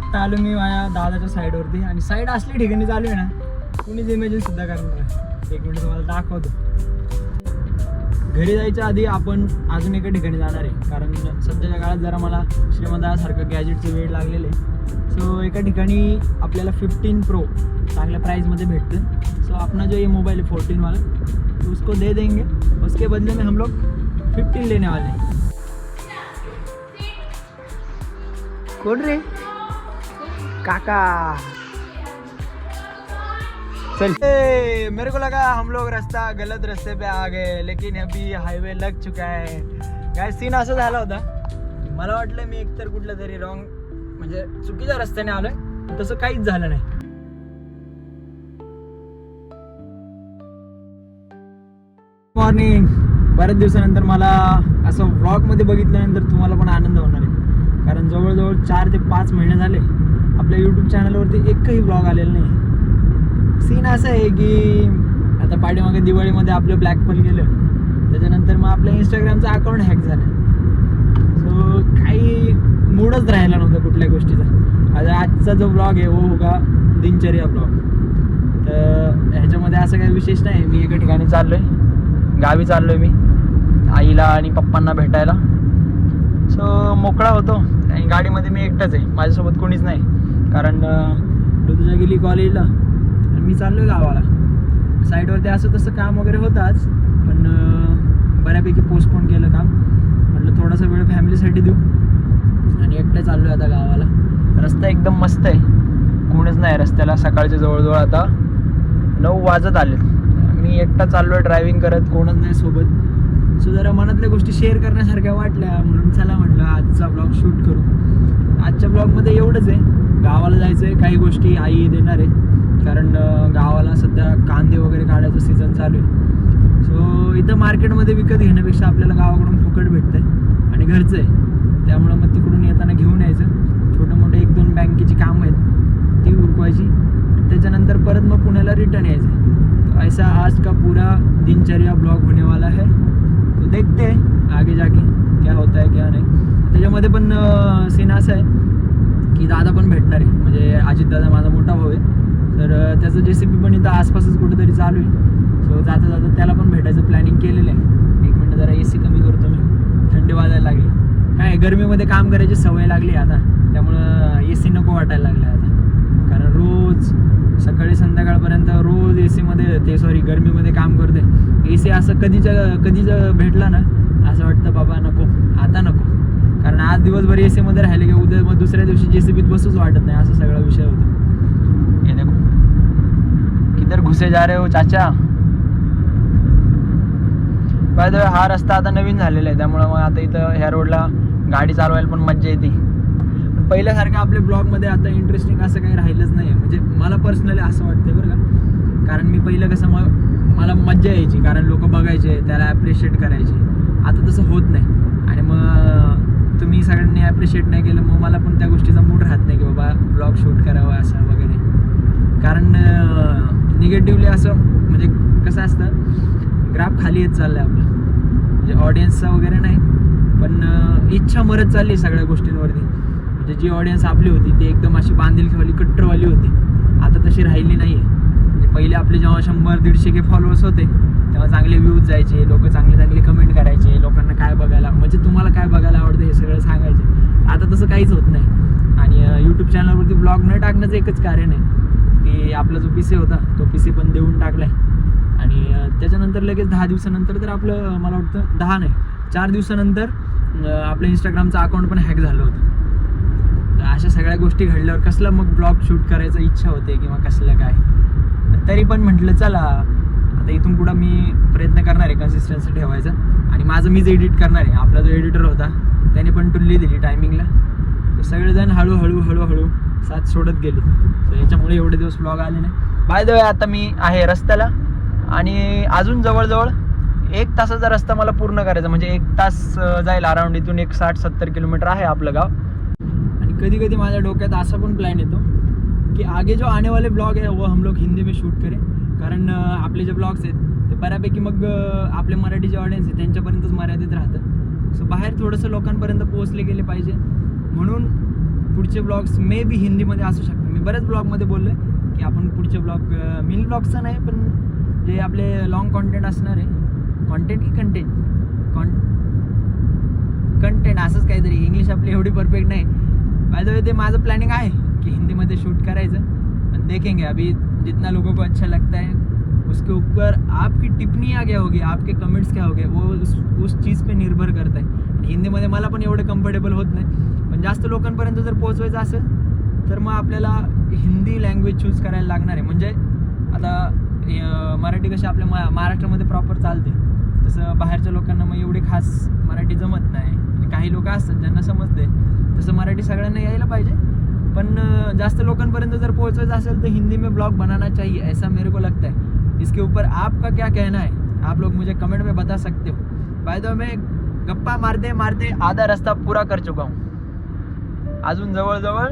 आत्ता आलो मी माझ्या दादाच्या साईडवरती आणि साईड असली ठिकाणी चालू आहे ना कुणीच इमॅजिन सुद्धा करणार एक मिनिट तुम्हाला दाखवतो. घरी जायच्या आधी आपण अजून एका ठिकाणी जाणार आहे. कारण सध्याच्या काळात जरा मला श्रीमंतासारखं गॅजेटचे वेळ लागलेले सो एका ठिकाणी आपल्याला फिफ्टीन प्रो चांगल्या प्राईजमध्ये भेटतं. सो अपना जो ये मोबाईल आहे फोर्टीन वाला तो उसको दे देंगे. उसके बदले में हम लोग फिफ्टीन लेने वाले हैं. रे? काका। चल। ए, मेरे को लगा हम लोग रास्ता गलत रास्ते पे आ गए लेकिन अभी हायवे लग चुका है। काय सीन असं झाला होता। मला वाटलं मी एकतर कुठलं तरी रॉंग म्हणजे चुकीच्या रस्त्याने आलोय तसं काहीच झालं नाही. मॉर्निंग बऱ्याच दिवसानंतर मला असं व्लॉगमध्ये बघितल्यानंतर तुम्हाला पण आनंद होणार आहे. कारण जवळजवळ चार ते पाच महिने झाले आपल्या यूट्यूब चॅनलवरती एकही ब्लॉग आलेला नाही. सीन असं आहे की आता पाठीमागे दिवाळीमध्ये आपलं ब्लॅक पण गेलं. त्याच्यानंतर मग आपलं इंस्टाग्रामचं अकाउंट हॅक झालं. सो काही मूडच राहिला नव्हता कुठल्या गोष्टीचा. आता आजचा जो ब्लॉग आहे वो होगा दिनचर्या ब्लॉग तर ह्याच्यामध्ये असं काही विशेष नाही. मी एका ठिकाणी चाललो आहे गावी चाललो आहे मी. आईला आणि पप्पांना भेटायला. सो मोकळा होतो. आणि गाडीमध्ये मी एकटाच आहे. माझ्यासोबत कोणीच नाही. कारण ऋतुजा गेली कॉलेजला. आणि मी चाललो आहे गावाला. साईडवरती असं तसं काम वगैरे होतं पण बऱ्यापैकी पोस्टपोन केलं काम. म्हटलं थोडासा वेळ फॅमिलीसाठी देऊ. आणि एकटं चाललो आहे आता गावाला. रस्ता एकदम मस्त आहे. कोणीच नाही रस्त्याला. सकाळचे जवळजवळ आता नऊ वाजत आले मी एकटा चाललो आहे ड्रायव्हिंग करत कोणच नाही सोबत. सो जरा मनातल्या गोष्टी शेअर करण्यासारख्या वाटल्या. म्हणून चला म्हटलं आजचा ब्लॉग शूट करू. आजच्या ब्लॉगमध्ये एवढंच आहे. गावाला जायचं आहे काही गोष्टी आई देणार आहे. कारण गावाला सध्या कांदे वगैरे काढायचं सीझन चालू आहे. सो इथं मार्केटमध्ये विकत घेण्यापेक्षा आपल्याला गावाकडून फुकट भेटतं आहे आणि घरचं आहे. त्यामुळं मग तिकडून येताना घेऊन यायचं. छोटं मोठे एक दोन बँकेची कामं आहेत ती उरकवायची. त्याच्यानंतर परत मग पुण्याला रिटर्न यायचं आहे ऐसा आज का पूरा दिनचर्या ब्लॉग होने वाला है. तो देखते आगे जाके क्या होता है क्या नाही. त्याच्यामध्ये पण सीन असं आहे. की दादा पण भेटणार आहे. म्हणजे अजित दादा माझा मोठा भाऊ आहे. तर त्याचं जे सी पी पण इथं आसपासच कुठेतरी चालू आहे. सो जाता जाता त्याला पण भेटायचं प्लॅनिंग केलेलं आहे. एक मिनटं जरा ए सी कमी करतो मी. थंडी वाजायला लागली. काय गरमीमध्ये काम करायची सवय लागली आता. त्यामुळं ए सी नको वाटायला लागलं आता. कारण रोज सकाळी संध्याकाळपर्यंत रोज ए सीमध्ये ते सॉरी गरमीमध्ये काम करते ए सी असं कधीच्या कधीच भेटला ना असं वाटतं बाबा नको. आता नको. कारण आज दिवसभर ए सीमध्ये राहिले की उद्या मग दुसऱ्या दिवशी जे सी बीत बसूच वाटत नाही असा सगळा विषय होतो. हे देखो. किधर घुसे जा रे हो चाचा? बाय हा रस्ता आता नवीन झालेला आहे त्यामुळं मग आता इथं ह्या रोडला गाडी चालवायला पण मज्जा येते. पण पहिल्यासारखं आपल्या ब्लॉगमध्ये आता इंटरेस्टिंग असं काही राहिलंच नाही म्हणजे मला पर्सनली असं वाटतं बरं का. कारण मी पहिलं कसं मग मला मज्जा यायची कारण लोक बघायचे त्याला ॲप्रिशिएट करायचे. आता तसं होत नाही. आणि मग तुम्ही सगळ्यांनी ॲप्रिशिएट नाही केलं. मग मला पण त्या गोष्टीचा मूड राहत नाही की बाबा ब्लॉग शूट करावा असं वगैरे. कारण निगेटिव्हली असं म्हणजे कसं असतं ग्राफ खाली येत चाललं आहे आपलं. म्हणजे ऑडियन्सचा वगैरे नाही पण इच्छा मरत चालली सगळ्या गोष्टींवरती. म्हणजे जी ऑडियन्स आपली होती ती एकदम अशी बांधिलकीवाली कट्टरवाली होती. आता तशी राहिली नाही आहे म्हणजे पहिले आपले जेव्हा शंभर दीडशे के फॉलोअर्स होते तेव्हा चांगले व्ह्यूज जायचे लोक चांगले चांगले कमेंट करायचे लोकांना काय बघायला म्हणजे तुम्हाला काय बघायला आवडतं हे सगळं सांगायचे आता तसं काहीच होत नाही आणि यूट्यूब चॅनलवरती ब्लॉग न टाकण्याचं एकच कारण आहे की आपला जो पी सी होता तो पी सी पण देऊन टाकला आहे आणि त्याच्यानंतर लगेच दहा दिवसानंतर तर आपलं मला वाटतं दहा नाही चार दिवसानंतर आपलं इंस्टाग्रामचं अकाउंट पण हॅक झालं होतं. तर अशा सगळ्या गोष्टी घडल्यावर कसलं मग ब्लॉग शूट करायचं इच्छा होते किंवा कसलं काय? तरी पण म्हटलं चला आता इथून पुढं मी प्रयत्न करणार आहे कन्सिस्टन्सी ठेवायचा. आणि माझं मीच एडिट करणार आहे. आपला जो एडिटर होता त्याने पण टुल्ली दिली टायमिंगला सगळेजण हळूहळू हळूहळू साथ सोडत गेले. तर याच्यामुळे एवढे दिवस ब्लॉग आले नाही. बाय द वे आता मी आहे रस्त्याला आणि अजून जवळजवळ एक तासाचा रस्ता मला पूर्ण करायचा म्हणजे एक तास जाईल अराउंड इथून एक साठ सत्तर किलोमीटर आहे आपलं गाव. आणि कधी कधी माझ्या डोक्यात असा पण प्लॅन येतो की आगे जो आने वाले ब्लॉग आहे वो हम लोग हिंदी में शूट करें. कारण आपले जे ब्लॉग्स आहेत ते बऱ्यापैकी मग आपले मराठी जे ऑडियन्स आहे त्यांच्यापर्यंतच मर्यादित राहतं. सो बाहेर थोडंसं लोकांपर्यंत पोहोचले गेले पाहिजे. म्हणून पुढचे ब्लॉग्स मे बी हिंदीमध्ये असू शकतात. मी बऱ्याच ब्लॉगमध्ये बोललो की आपण पुढचे ब्लॉग मिनी ब्लॉगचं नाही पण जे आपले लॉंग कॉन्टेंट असणार आहे कॉन्टेंट की कंटेंट कॉन कंटेंट असंच काहीतरी. इंग्लिश आपली एवढी परफेक्ट नाही. बाय द वे ते माझं प्लॅनिंग आहे की हिंदीमध्ये शूट करायचं. पण देखेंगे अभी जितना लोगों को अच्छा लगता है उसके ऊपर आपकी टिप्पणियाँ क्या होगी आपके कमेंट्स क्या होगे वो उस उस चीज़ पे निर्भर करत आहे आणि हिंदीमध्ये मला पण एवढं कम्फर्टेबल होत नाही. जास्त लोकांपर्यंत जर पोहोचवायचं असेल तर मग आपल्याला हिंदी लँग्वेज चूज करायला लागणार आहे. म्हणजे आता मराठी कशी आपल्या मा महाराष्ट्रामध्ये प्रॉपर चालते. तसं बाहेरच्या लोकांना मग एवढी खास मराठी जमत नाही. म्हणजे काही लोक असतात ज्यांना समजते तसं मराठी सगळ्यांना यायला पाहिजे. पण जास्त लोकांपर्यंत जर पोहोचवायचं असेल तर हिंदी में ब्लॉग बनाना चाहिए ऐसा मेरे को लगता है. इसके ऊपर आपका क्या कहना है? आप लोग मुझे कमेंट में बता सकते हो. बाय द मैं गप्पा मारते मारते आधा रस्ता पूरा कर चुका हूँ. अजून जवळजवळ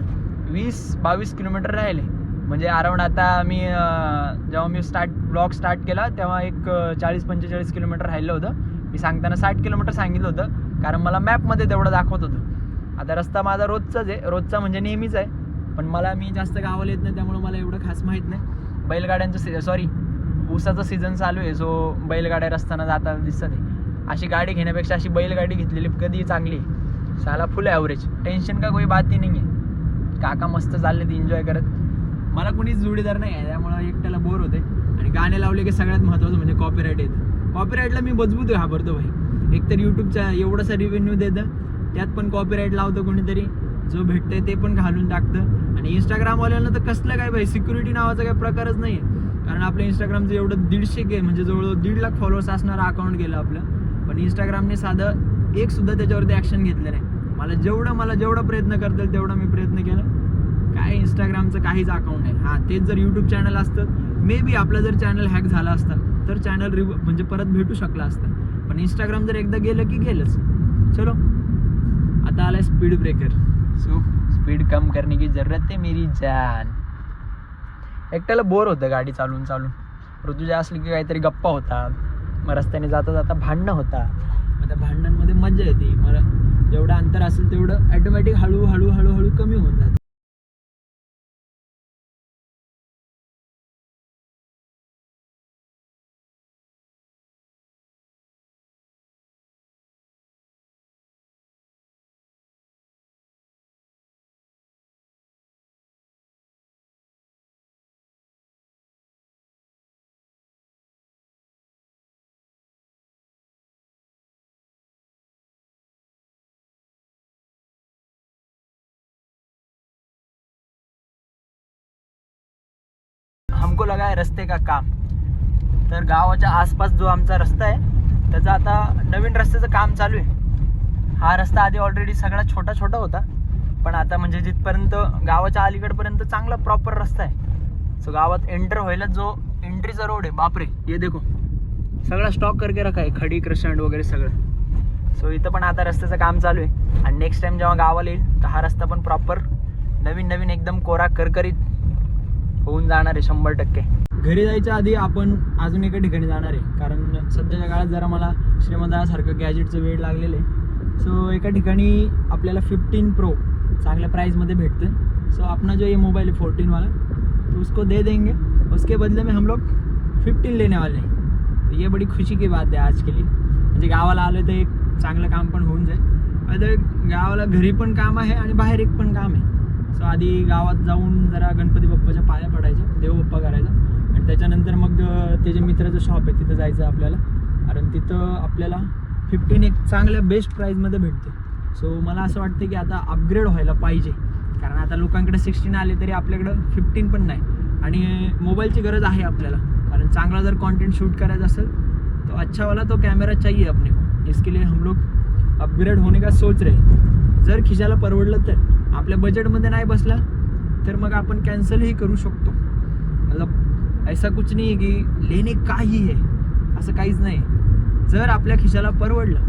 वीस बावीस किलोमीटर राहिले. म्हणजे अराउंड आता मी जेव्हा मी स्टार्ट ब्लॉग स्टार्ट केला तेव्हा एक चाळीस पंचेचाळीस किलोमीटर राहिलं होतं. मी सांगताना साठ किलोमीटर सांगितलं होतं कारण मला मॅपमध्ये तेवढं दाखवत होतं. आता रस्ता माझा रोजचाच आहे. रोजचा म्हणजे नेहमीच आहे. पण मला मी जास्त गावाला येत नाही त्यामुळे मला एवढं खास माहीत नाही. बैलगाड्यांचं सी सॉरी ऊसाचा सीझन चालू आहे सो बैलगाड्या रस्त्यानं जाताना दिसत आहे. अशी गाडी घेण्यापेक्षा अशी बैलगाडी घेतलेली कधी चांगली आहे. साला फुल ॲव्हरेज टेन्शन का कोई बात ही नाही आहे काका मस्त चालले ते एन्जॉय करत. मला कुणीच जोडीदार नाही आहे त्यामुळं एकट्याला बोर होते आणि गाणे लावले की सगळ्यात महत्त्वाचं म्हणजे कॉपीराईट येतं. कॉपीराईटला मी मजबूत घाबरतो भाई. एकतर यूट्यूबचा एवढासा रिव्हेन्यू देतं त्यात पण कॉपीराईट लावतं कोणीतरी. जो भेटतंय ते पण घालून टाकतं. आणि इंस्टाग्रामवाल्यांना तर कसलं काय भाई सिक्युरिटी नावाचा काही प्रकारच नाही आहे कारण आपलं इंस्टाग्रामचं एवढं दीडशे गे म्हणजे जवळजवळ दीड लाख फॉलोअर्स असणारं अकाउंट गेलं आपलं. पण इंस्टाग्रामने साधं एक सुद्धा त्याच्यावरती ॲक्शन घेतलं नाही. मला जेवढं मला जेवढा प्रयत्न करता येईल तेवढा मी प्रयत्न केला. काय इंस्टाग्रामचं काहीच अकाउंट आहे हां तेच जर यूट्यूब चॅनल असतं मे बी आपलं जर चॅनल हॅक झाला असता तर चॅनल रिव म्हणजे परत भेटू शकला असतं. पण इंस्टाग्राम जर एकदा गेलं की गेलंच. चलो आता आलाय स्पीड ब्रेकर सो स्पीड कम करणे की जरूरत आहे मेरी जान. एकट्याला बोर होतं गाडी चालून चालून. ऋतुजा असली की काहीतरी गप्पा होतात. मग रस्त्याने जाता जाता भांडणं होतात. मग त्या भांडणांमध्ये मजा येते. मला जेवढं अंतर असेल तेवढं ॲटोमॅटिक हळूहळू हळूहळू कमी होऊन जातं. हमको लगा है रस्ते का काम। तर गावाच्या आसपास जो आमचा रस्ता आहे त्याचा आता नवीन रस्त्याचं काम चालू आहे. हा रस्ता आधी ऑलरेडी सगळा छोटा छोटा होता पण आता म्हणजे जिथपर्यंत गावाच्या अलीकडपर्यंत चांगला प्रॉपर रस्ता आहे सो गावात एंटर व्हायला जो एंट्रीचा रोड आहे बापरे ये देखो. सगळा स्टॉक करके रखा आहे खडी क्रशंड वगैरे सगळं. सो इथं पण आता रस्त्याचं काम चालू आहे. आणि नेक्स्ट टाईम जेव्हा गावाला येईल तर हा रस्ता पण प्रॉपर नवीन नवीन एकदम कोरा करकरीत होऊन जाणार आहे शंभर टक्के. घरी जायच्या आधी आपण अजून एका ठिकाणी जाणार आहे कारण सध्याच्या काळात जरा मला श्रीमंतासारखं गॅजेटचं वेळ लागलेलं आहे. सो एका ठिकाणी आपल्याला फिफ्टीन प्रो चांगल्या प्राइसमध्ये भेटते. सो अपना जो ये मोबाईल आहे फोर्टीनवाला तो उसको दे देंगे. उसके बदले में हम लोग फिफ्टीन लेने वाले हैं. तो ये बड़ी खुशी की बात आहे आज के लिए. म्हणजे गावाला आलं तर एक चांगलं काम पण होऊन जाईल. आता गावाला घरी पण काम आहे आणि बाहेर एक पण काम आहे. सो आधी गावात जाऊन जरा गणपती बाप्पाच्या पाया पडायच्या देवबाप्पा करायचा. आणि त्याच्यानंतर मग ते जे मित्राचं शॉप आहे तिथं जायचं आपल्याला. कारण तिथं आपल्याला फिफ्टीन एक चांगल्या बेस्ट प्राईजमध्ये भेटते. सो मला असं वाटतं की आता अपग्रेड व्हायला पाहिजे. कारण आता लोकांकडे सिक्स्टीन आले तरी आपल्याकडं फिफ्टीन पण नाही. आणि मोबाईलची गरज आहे आपल्याला. कारण चांगला जर कॉन्टेंट शूट करायचा असेल तो अच्छा वाला तो कैमरा चाहिए अपने को. इसके लिए हम लोग अपग्रेड होने का सोच रहे. जर खिशाला परवडलं तर. आपल्या बजेटमध्ये नाही बसला तर मग आपण कॅन्सलही करू शकतो. मतलब ऐसा कुछ नाही आहे की लेणे काही आहे असं काहीच नाही. जर आपल्या खिशाला परवडलं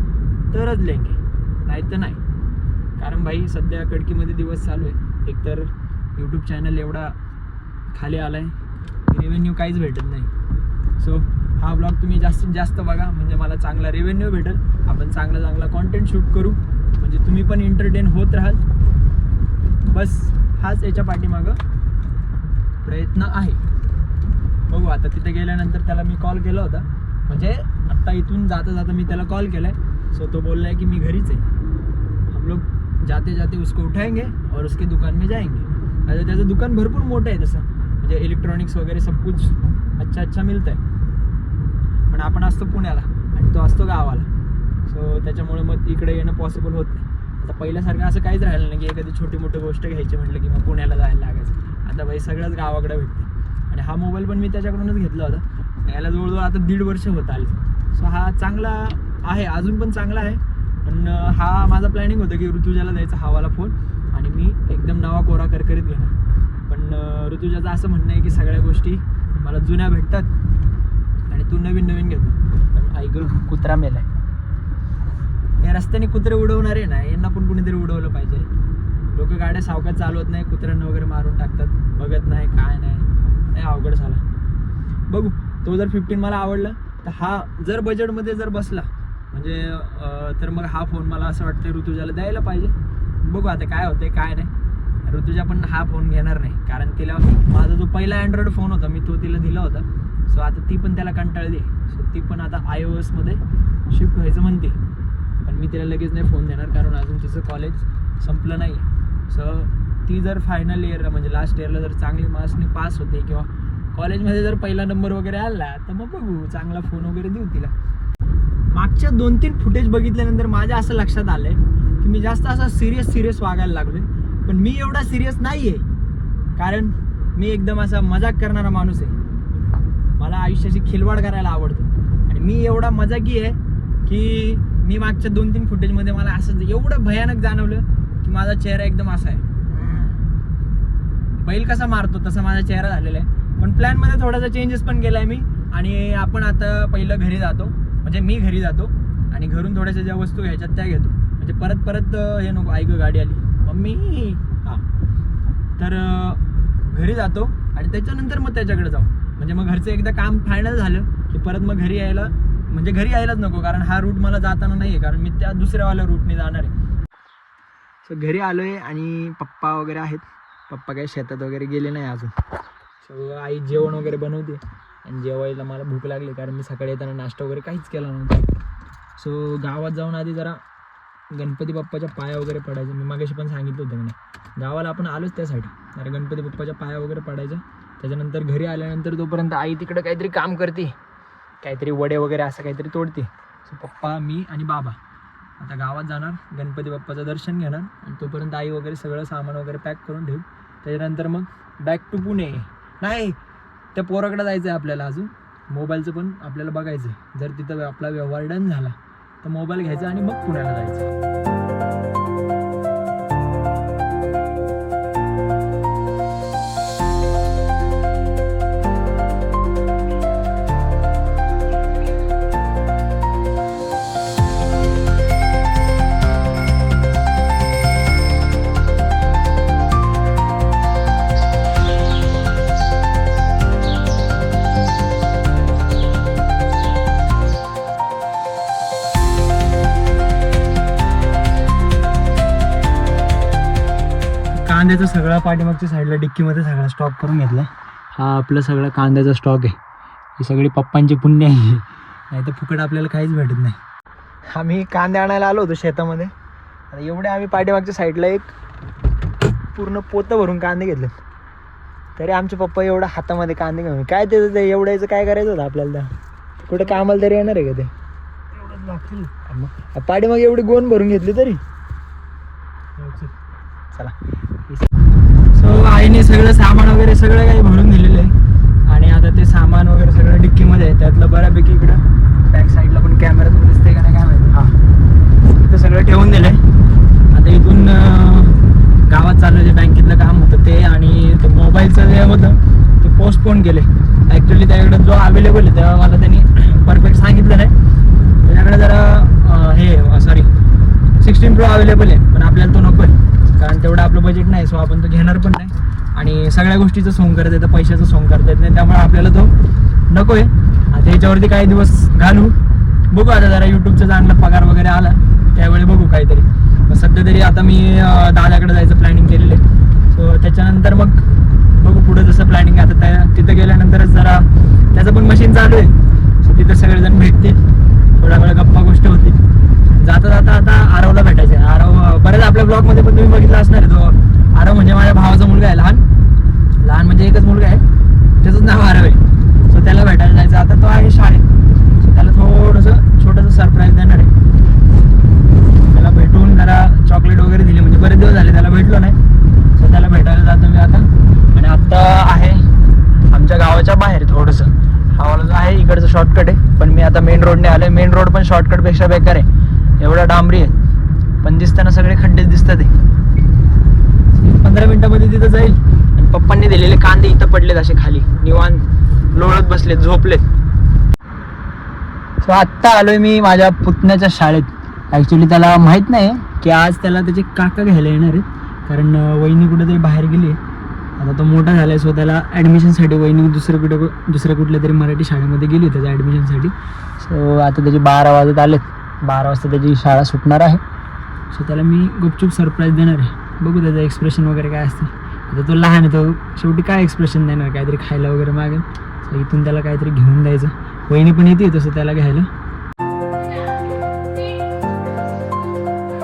तरच लेंगे नाही तर नाही. कारण भाई सध्या कडकीमध्ये दिवस चालू आहे. एकतर यूट्यूब चॅनल एवढा खाली आला आहे रेव्हेन्यू काहीच भेटत नाही. सो हा ब्लॉग तुम्ही जास्तीत जास्त बघा. म्हणजे मला चांगला रेव्हेन्यू भेटेल. आपण चांगला चांगला कॉन्टेंट शूट करू. म्हणजे तुम्ही पण एंटरटेन होत राहाल. बस हाच याच्या पाठीमागं प्रयत्न आहे. बघू आता तिथे गेल्यानंतर त्याला मी कॉल केला होता. म्हणजे आत्ता इथून जाता जाता मी त्याला कॉल केलाय. सो तो बोलला आहे की मी घरीच आहे. हम लोग जाते जाते उसको उठाएंगे और उसके दुकान में जाएंगे. आता त्याचं दुकान भरपूर मोठं आहे तसं. म्हणजे इलेक्ट्रॉनिक्स वगैरे सब कुछ अच्छा अच्छा मिळतं आहे पण आपण असतो पुण्याला आणि तो असतो गावाला. सो त्याच्यामुळे मग इकडे येणं पॉसिबल होत नाही आता पहिल्यासारखं असं काहीच राहिलं नाही की एखादी छोटी मोठी गोष्ट घ्यायची म्हटलं की मग पुण्याला जायला लागायचं. आता बाई सगळंच गावाकडे भेटते. आणि हा मोबाईल पण मी त्याच्याकडूनच घेतला होता. याला जवळजवळ आता दीड वर्ष होत आले. सो हा चांगला आहे अजून पण चांगला आहे. पण हा माझा प्लॅनिंग होतं की ऋतुजाला द्यायचा हावाला फोन आणि मी एकदम नवा कोरा करकरीत घेणार. पण ऋतुजाचं असं म्हणणं आहे की सगळ्या गोष्टी मला जुन्या भेटतात आणि तू नवीन नवीन घेतो पण ऐकलं कुत्रा मेला आहे या रस्त्याने कुत्रे उडवणारे ना यांना पण कुणीतरी उडवलं पाहिजे. लोक गाड्या सावकात चालवत नाही कुत्र्यांना वगैरे मारून टाकतात. बघत नाही काय नाही. अवघड झाला. बघू तो जर फिफ्टीन मला आवडला तर हा जर बजेटमध्ये जर बसला म्हणजे तर मग हा फोन मला असं वाटतं ऋतुजाला द्यायला पाहिजे. बघू आता काय होते काय नाही. ऋतुजा पण हा फोन घेणार नाही कारण तिला माझा जो पहिला अँड्रॉइड फोन होता मी तो तिला दिला होता. सो आता ती पण त्याला कंटाळली. सो ती पण आता आय ओ एसमध्ये शिफ्ट व्हायचं म्हणते. पण मी तिला लगेच नाही फोन देणार कारण अजून तिचं कॉलेज संपलं नाही सो ती जर फायनल इयरला म्हणजे लास्ट इयरला जर चांगली मार्क्सने पास होते किंवा कॉलेजमध्ये जर पहिला नंबर वगैरे आला तर मग बघू चांगला फोन वगैरे देऊ तिला. मागच्या दोन तीन फुटेज बघितल्यानंतर माझ्या असं लक्षात आलंय की मी जास्त असं सिरियस सिरियस वागायला लागलोय. पण मी एवढा सिरियस नाही आहे कारण मी एकदम असा मजाक करणारा माणूस आहे. मला आयुष्याची खिलवाड करायला आवडतो. आणि मी एवढा मजाकी आहे की मी मागच्या दोन तीन फुटेजमध्ये मला असं एवढं भयानक जाणवलं की माझा चेहरा एकदम असा आहे. बैल कसा मारतो तसा माझा चेहरा झालेला आहे. पण प्लॅनमध्ये थोडासा चेंजेस पण केलाय मी आणि आपण आता पहिलं घरी जातो. म्हणजे मी घरी जातो आणि घरून थोड्याशा ज्या वस्तू घ्यायच्यात त्या घेतो. म्हणजे परत परत हे नको ऐक गाडी आली. मम्मी! हां. तर घरी जातो आणि त्याच्यानंतर मग त्याच्याकडे जाऊ. म्हणजे मग घरचं एकदा काम फायनल झालं की परत मग घरी यायला म्हणजे घरी यायलाच नको कारण हा रूट मला जाताना नाही आहे कारण मी त्या दुसऱ्यावाल्या रूटने जाणार आहे. सो घरी आलो आहे आणि पप्पा वगैरे आहेत. पप्पा काही शेतात वगैरे गेले नाही अजून. सो आई जेवण वगैरे बनवते. आणि जेवायला मला भूक लागली कारण मी सकाळी येताना नाश्ता वगैरे काहीच केला नव्हता. सो गावात जाऊन आधी जरा गणपती बाप्पाच्या पाया वगैरे पडायचं मी मागाशी पण सांगितलं होतं म्हणे गावाला आपण आलोच त्यासाठी. जरा गणपती बाप्पाच्या पाया वगैरे पडायच्या. त्याच्यानंतर घरी आल्यानंतर तोपर्यंत आई तिकडे काहीतरी काम करते. काहीतरी वडे वगैरे असं काहीतरी तोडते. सो पप्पा मी आणि बाबा. आता गावात जाणार. गणपती बाप्पाचं दर्शन घेणार. आणि तोपर्यंत आई वगैरे सगळं सामान वगैरे पॅक करून ठेवू. त्याच्यानंतर मग बॅक टू पुणे. नाही त्या पोराकडे जायचं आहे आपल्याला अजून. मोबाईलचं पण आपल्याला बघायचं आहे जर तिथं आपला व्यवहार डन झाला तर मोबाईल घ्यायचा आणि मग पुण्याला जायचं. कांद्याचा सगळा पाठीमागच्या साईडला डिक्कीमध्ये सगळा स्टॉक करून घेतला हा आपला सगळा कांद्याचा स्टॉक आहे. ही सगळी पप्पांची पुण्य आहे. नाही तर फुकट आपल्याला काहीच भेटत नाही. आम्ही कांदे आणायला आलो होतो शेतामध्ये. आता एवढे आम्ही पाठीमागच्या साईडला एक पूर्ण पोतं भरून कांदे घेतले. तरी आमचे पप्पा एवढं हातामध्ये कांदे घेऊन काय त्याचं ते एवढ्याचं काय करायचं होतं आपल्याला कुठं कामाला तरी येणार आहे का ते? एवढंच लागतील. मग पाठीमागे एवढी गोण भरून घेतली तरी? चला. सो आईने सगळं सामान वगैरे सगळं काही भरून दिलेलं आहे. आणि आता ते सामान वगैरे सगळं डिक्कीमध्ये आहे. त्यातलं बऱ्यापैकी इकडं बॅक साईडला पण कॅमेरा दिसते का नाही काय माहिती. हां. इथं सगळं ठेवून दिलंय. आता इथून गावात चाललं जे बँकेतलं काम होतं ते आणि ते मोबाईलचं जे होतं ते पोस्टपोन केले. ॲक्च्युली त्याकडे जो अवेलेबल आहे तेव्हा मला त्यांनी परफेक्ट सांगितलं नाही त्याच्याकडे जरा हे सॉरी सिक्स्टीन प्रो अवेलेबल आहे पण आपल्याला तो नको आहे कारण तेवढं आपलं बजेट नाही सो आपण तो घेणार पण नाही. आणि सगळ्या गोष्टीचं सोंग करता येतं पैशाचं सोंग करता येत नाही. त्यामुळे आपल्याला तो नको आहे आता याच्यावरती काही दिवस घालू. बघू आता जरा यूट्यूबचा चांगला पगार वगैरे आला त्यावेळी बघू काहीतरी. मग सध्या तरी आता मी दादाकडे जायचं प्लॅनिंग केलेलं आहे. सो त्याच्यानंतर मग बघू पुढे जसं प्लॅनिंग आता त्या तिथं गेल्यानंतरच जरा त्याचं पण मशीन चालू आहे. सो तिथं सगळेजण भेटतील. थोड्या वेळ गप्पा गोष्ट होतील. जाता जाता आता आरवला भेटायचे आरव बऱ्याच आपल्या ब्लॉगमध्ये पण तुम्ही बघितला असणार आहे. तो आरव म्हणजे माझ्या भावाचा मुलगा आहे लहान. लहान म्हणजे एकच मुलगा आहे. त्याचंच नाव आरव आहे. सो त्याला भेटायला जायचं. आता तो आहे शाळेत. सो त्याला थोडंसं छोटंसं सरप्राईज देणार आहे. त्याला भेटून जरा चॉकलेट वगैरे दिली. म्हणजे बरेच दिवस झाले त्याला भेटलो नाही. सो त्याला भेटायला जातो मी आता. आणि आता आहे आमच्या गावाच्या बाहेर थोडंसं. हा आहे इकडचं शॉर्टकट आहे. पण मी आता मेन रोडने आलोय. मेन रोड पण शॉर्टकटपेक्षा बेकार आहे. एवढा डांबरी आहे. पण दिसताना सगळे खड्डेच दिसतात पंधरा मिनिटामध्ये तिथं जाईल. आणि पप्पांनी दिलेले कांदे इथं पडलेत असे खाली. निवांत लोळत बसलेत झोपलेत. सो आत्ता आलोय मी माझ्या पुतण्याच्या शाळेत. ॲक्च्युली त्याला माहीत नाही की आज त्याला त्याचे काका घ्यायला येणार आहेत. कारण वहिनी कुठेतरी बाहेर गेली आता तो मोठा झाला आहे सो त्याला ॲडमिशनसाठी वहिनी दुसरं कुठे दुसऱ्या कुठल्या तरी मराठी शाळेमध्ये गेली त्याच्या ॲडमिशनसाठी सो आता त्याचे बारा वाजत आलेत. बारा वाजता त्याची शाळा सुटणार आहे. सो त्याला मी गुपचूप सरप्राईज देणार आहे. बघू त्याचं एक्सप्रेशन वगैरे काय असते. आता तो लहान आहे तो शेवटी काय एक्सप्रेशन देणार? काहीतरी खायला वगैरे मागेल. सो इथून त्याला काहीतरी घेऊन द्यायचं वहिनी पण येते तसं त्याला घ्यायला.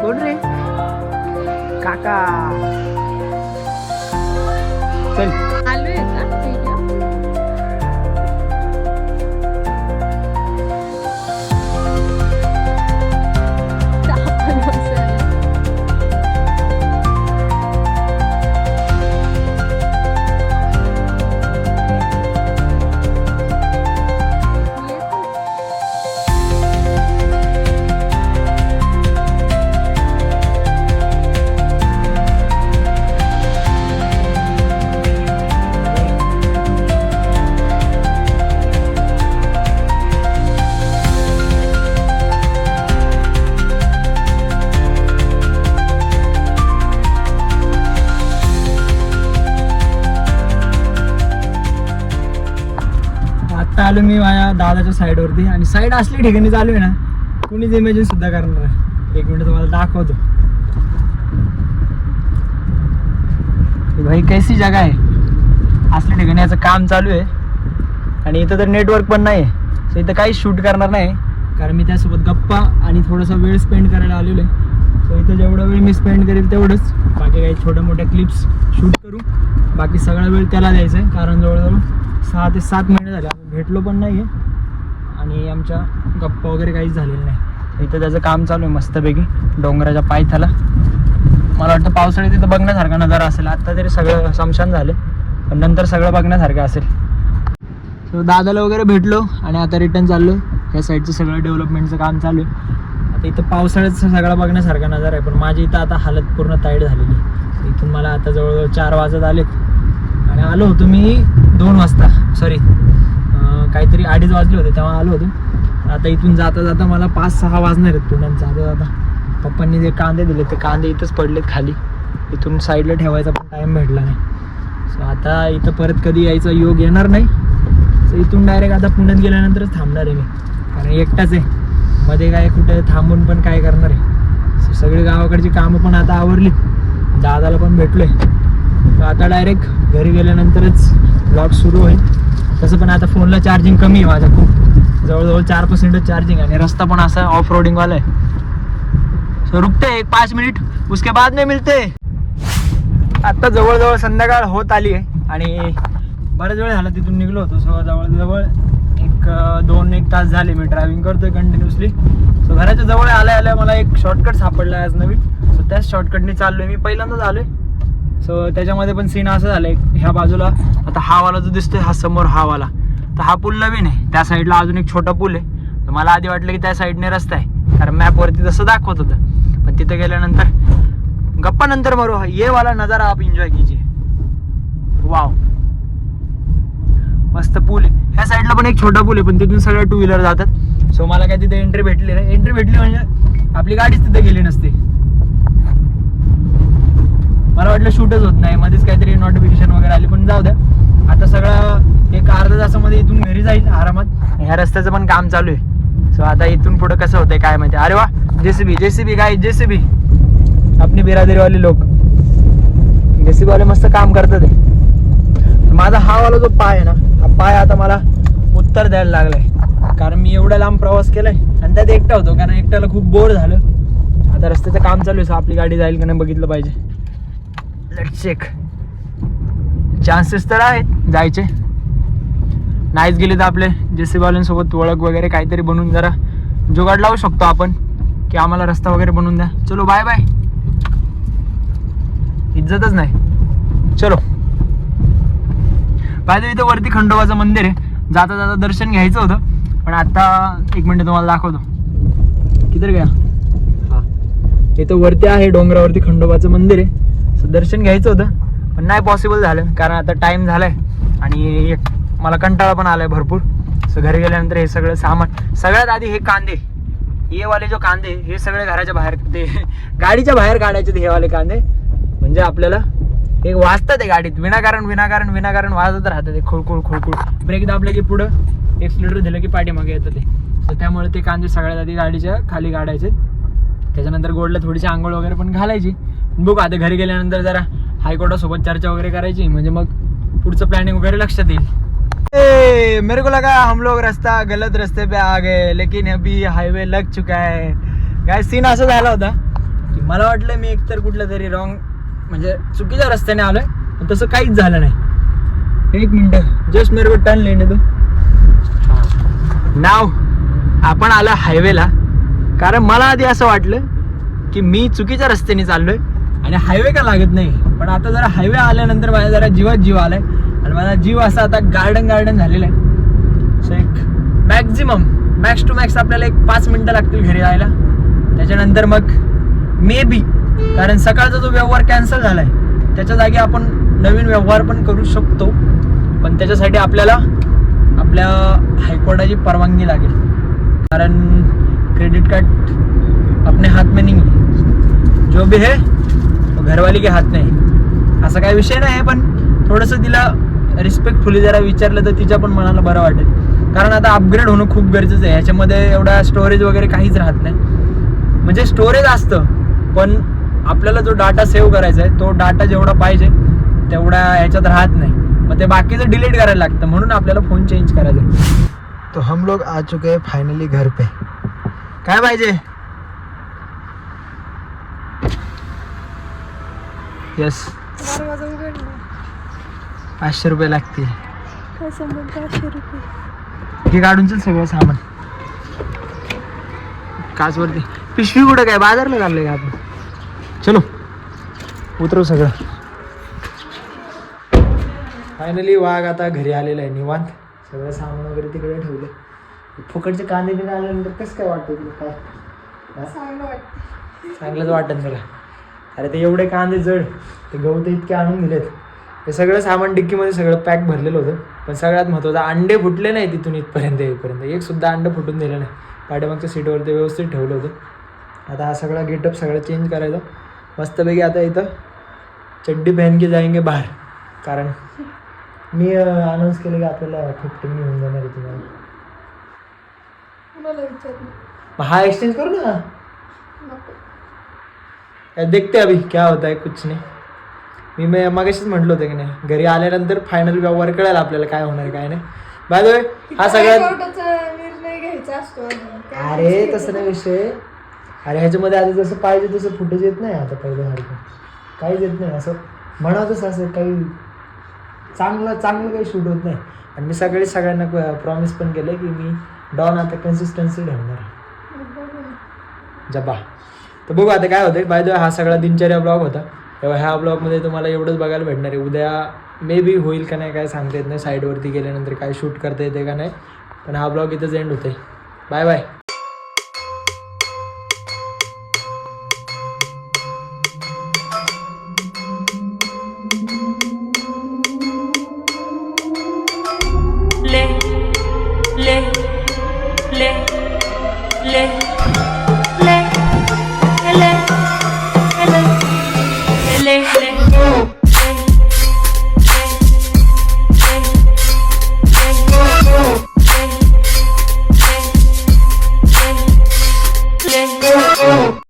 कोण रे? काका. चल. आलो मी माझ्या दादाच्या साईडवरती आणि साईड असली ठिकाणी चालू आहे ना कुणीच इमॅजिन सुद्धा करणार आहे एक मिनिट तुम्हाला दाखवतो. भाई कैसी जगा आहे. असल्या ठिकाणी याचं काम चालू आहे. आणि इथं तर नेटवर्क पण नाही आहे सो इथं काहीच शूट करणार नाही. कारण मी त्यासोबत गप्पा आणि थोडासा वेळ स्पेंड करायला आलेलो आहे. सो इथं जेवढा वेळ मी स्पेंड करेल तेवढंच. बाकी काही छोट्या मोठ्या क्लिप्स शूट करू. बाकी सगळा वेळ त्याला द्यायचा आहे कारण जवळजवळ सहा ते सात महिने झाले. आम्ही भेटलो पण नाही आहे आणि आमच्या गप्पा वगैरे काहीच झालेलं नाही. इथं त्याचं काम चालू आहे मस्तपैकी. डोंगराच्या पायथ्याला. मला वाटतं पावसाळ्यात तिथं बघण्यासारखा नजारा असेल. आत्ता तरी सगळं समशान झाले. पण नंतर सगळं बघण्यासारखं असेल. सो दादाला वगैरे भेटलो आणि आता रिटर्न चाललो. या साईडचं सगळं डेव्हलपमेंटचं काम चालू आहे. आता इथं पावसाळ्याचं सगळं बघण्यासारखा नजारा आहे. पण माझी इथं आता हालत पूर्ण ताईट झालेली आहे. इथून मला आता जवळजवळ चार वाजत आलेत. आणि आलो होतो मी दोन वाजता सॉरी काहीतरी अडीच वाजले होते तेव्हा आलो होतो. आता इथून जाता जाता मला पाच सहा वाजणार आहेत पुण्यात जाता जाता. पप्पांनी जे कांदे दिले ते कांदे इथंच पडलेत खाली. इथून साईडला ठेवायचा पण टाईम भेटला नाही. सो आता इथं परत कधी यायचा योग येणार नाही. सो इथून डायरेक्ट आता पुण्यात गेल्यानंतरच थांबणार आहे मी. कारण एकटाच आहे. मध्ये काय कुठे थांबून पण काय करणार आहे. सो सगळी गावाकडची कामं पण आता आवरलीत. दादाला पण भेटलोय. तर आता डायरेक्ट घरी गेल्यानंतरच ब्लॉग सुरू होईल तसं पण आता फोनला चार्जिंग कमी आहे माझा खूप. जवळजवळ चार पर्सेंटच चार्जिंग आणि रस्ता पण असा ऑफ रोडिंगवाला आहे. सो रुकते एक पाच मिनिट उसके बाद में मिळते आत्ता जवळजवळ संध्याकाळ होत आली आहे आणि बऱ्याच वेळ झाला तिथून निघलो होतो. सो जवळजवळ एक दोन एक तास झाले मी ड्रायव्हिंग करतोय कंटिन्युअसली सो घराच्या जवळ आल्या आल्या मला एक शॉर्टकट सापडला आज नवीन. सो त्याच शॉर्टकटने चाललोय. मी पहिल्यांदाच आलोय. सो त्याच्यामध्ये पण सीन असं झालंय ह्या बाजूला आता हा वाला जो दिसतोय हा समोर हा वाला तर हा पूल नवीन आहे. त्या साईडला अजून एक छोटा पूल आहे. तर मला आधी वाटलं की त्या साईडने रस्ता आहे. कारण मॅपवरती तसं दाखवत होतं. पण तिथे गेल्यानंतर गप्पा नंतर मारू. ये वाला नजारा आप एन्जॉय कीजिए. वाव मस्त पूल आहे. ह्या साईडला पण एक छोटा पूल आहे पण तिथून सगळं टू व्हीलर जातात. सो मला काय तिथे एंट्री भेटली नाही. एंट्री भेटली म्हणजे आपली गाडीच तिथे गेली नसते. मला वाटलं शूटच होत नाही. मध्येच काहीतरी नोटिफिकेशन वगैरे आली पण जाऊ द्या. आता सगळं एक अर्धा तासामध्ये इथून घरी जाईल आरामात. ह्या रस्त्याचं पण काम चालू आहे. सो आता इथून पुढे कसं होतंय काय माहिती. अरे वा जेसीबी जेसीबी काय जेसीबी. आपली बिरादरीवाले लोक. जेसीबीवाले मस्त काम करतात ते माझा हा वाला जो पाय आहे ना हा पाय आता मला उत्तर द्यायला लागलाय. कारण मी एवढा लांब प्रवास केलाय आणि त्यात एकटा होतो कारण एकट्याला खूप बोर झालं. आता रस्त्याचं काम चालू आहे. आपली गाडी जाईल का नाही बघितलं पाहिजे. लेट चेक चान्सेस तर आहेत जायचे. नाहीच गेले तर आपले जेसीबीवाल्यांसोबत ओळख वगैरे काहीतरी बनवून जरा जुगाड लावू शकतो आपण की आम्हाला रस्ता वगैरे बनवून द्या. चलो बाय बाय इज्जतच नाही. चलो. पाहिजे इथं वरती खंडोबाचं मंदिर आहे. जाता जाता दर्शन घ्यायचं होतं पण आता एक मिनिट तुम्हाला दाखवतो. किती गया? हा. इथं वरती आहे डोंगरावरती खंडोबाचं मंदिर आहे. So दर्शन घ्यायचं होतं पण नाही पॉसिबल झालं कारण आता टाईम झाला आहे आणि एक मला कंटाळा पण आलाय भरपूर. सो घरी गेल्यानंतर हे सगळं सामान सगळ्यात आधी हे कांदे हे वाले जो कांदे हे सगळे घराच्या बाहेर ते गाडीच्या बाहेर काढायचे ते हे वाले कांदे. म्हणजे आपल्याला एक वाजतात ते गाडीत विनाकारण विनाकारण विनाकारण वाजत राहतं ते खोळखोळ खोळखोळ ब्रेक दाबले की पुढं एक्सिलेटर दिलं की पाठीमागे येतं ते. तर त्यामुळे ते कांदे सगळ्यात आधी गाडीच्या खाली काढायचे. त्याच्यानंतर गोडला थोडीशी आंघोळ वगैरे पण घालायची. बघू आता घरी गेल्यानंतर जरा हायकोर्टासोबत चर्चा वगैरे करायची म्हणजे मग पुढचं प्लॅनिंग वगैरे लक्षात येईल. ए, मेरे को लगा हम लोग रस्ता गलत रस्ते पे आ गए लेकिन अभी हायवे लग चुका है। काय सीन असं झाला होता की मला वाटलं मी एकतर कुठलं तरी रॉंग म्हणजे चुकीच्या रस्त्याने आलोय पण तसं काहीच झालं नाही. एक मिनिट जस्ट मेरे को टर्न लेने तू नाव आपण आला हायवेला कारण मला आधी असं वाटलं की मी चुकीच्या रस्त्याने चाललोय आणि हायवे का लागत नाही? पण आता जरा हायवे आल्यानंतर माझ्या जरा जीवात जीव आलाय. आणि माझा जीव असा आता गार्डन गार्डन झालेला आहे. सो एक मॅक्झिमम मॅक्स टू मॅक्स आपल्याला एक पाच मिनटं लागतील घरी जायला. त्याच्यानंतर मग मे बी कारण सकाळचा जो व्यवहार कॅन्सल झाला आहे त्याच्या जागी आपण नवीन व्यवहार पण करू शकतो. पण त्याच्यासाठी आपल्याला आपल्या हायकोर्टाची परवानगी लागेल. कारण क्रेडिट कार्ड अपने हात में नहीं जो भी है घरवाली के हात नाही. असा काही विषय नाही पण थोडंसं तिला रिस्पेक्टफुली जरा विचारलं तर तिच्या पण मनाला बरं वाटेल. कारण आता अपग्रेड होणं खूप गरजेचं आहे. ह्याच्यामध्ये एवढा स्टोरेज वगैरे काहीच राहत नाही. म्हणजे स्टोरेज असतं पण आपल्याला जो डाटा सेव्ह करायचा आहे तो डाटा जेवढा पाहिजे तेवढा ह्याच्यात राहत नाही. मग ते बाकीचं डिलीट करायला लागतं. म्हणून आपल्याला फोन चेंज करायचा आहे. तो हम लोग आ चुके हैं फाइनली घर पे. काय पाहिजे? यस दरवाजा उघडला पाचशे रुपये लागतील काय संबंध पाचशे रुपये हे काढून चल सगळं सामान. काचवरती पिशवी कुठं काय बाजारला काढलंय का आपण? चलो. उतरव सगळं. फायनली वाघ आता घरी आलेला आहे निवांत. सगळं सामान वगैरे तिकडे ठेवलं फुकटचे कांदे बिंदे आल्यानंतर कसं काय वाटतं तुला? काय? हा? चांगलं वाटतं. चांगलंच वाटत तुला. अरे ते एवढे कांदे जड ते गहू तर इतके आणून दिलेत. हे सगळं सामान डिक्कीमध्ये सगळं पॅक भरलेलं होतं. पण सगळ्यात महत्त्वाचं अंडे फुटले नाही तिथून इथपर्यंत येईपर्यंत एक सुद्धा अंडं फुटून दिलं नाही. पाठीमागच्या सीटवर ते व्यवस्थित ठेवलं होतं. आता हा सगळा गेटअप सगळं चेंज करायचा. मस्तपैकी आता इथं चड्डी पहन के जाएंगे बाहेर. कारण मी अनाऊन्स केलं की आपल्याला फिफ्टीन घेऊन जाणार आहे तुम्हाला. हा एक्सचेंज करू ना देखते अभी क्या होता है कुछ नाही. मी मी मगाशीच म्हटलं होतं की नाही घरी आल्यानंतर फायनल व्यवहार कळायला आपल्याला काय होणार काय नाही. बाय द वे हा सगळ्यात निर्णय घ्यायचा असतो अरे तसं नाही. विषय. अरे ह्याच्यामध्ये आधी जसं पाहिजे तसं फुटेज येत नाही आता पहिल्यासारखं काहीच येत नाही असं म्हणावंच असं काही चांगलं चांगलं काही शूट होत नाही. आणि मी सगळे सगळ्यांना प्रॉमिस पण केलं की मी डॉन आता कन्सिस्टन्सी ठेवणार आहे. जबा. तर बघू आता काय होतं बाय द हा सगळा दिनचर्या ब्लॉग होता. तेव्हा ह्या ब्लॉगमध्ये तुम्हाला एवढंच बघायला भेटणार आहे. उद्या मे बी होईल का नाही काय सांगता येत नाही. साईडवरती गेल्यानंतर काय शूट करता येते का नाही. पण हा ब्लॉग इथंच एंड होते बाय बाय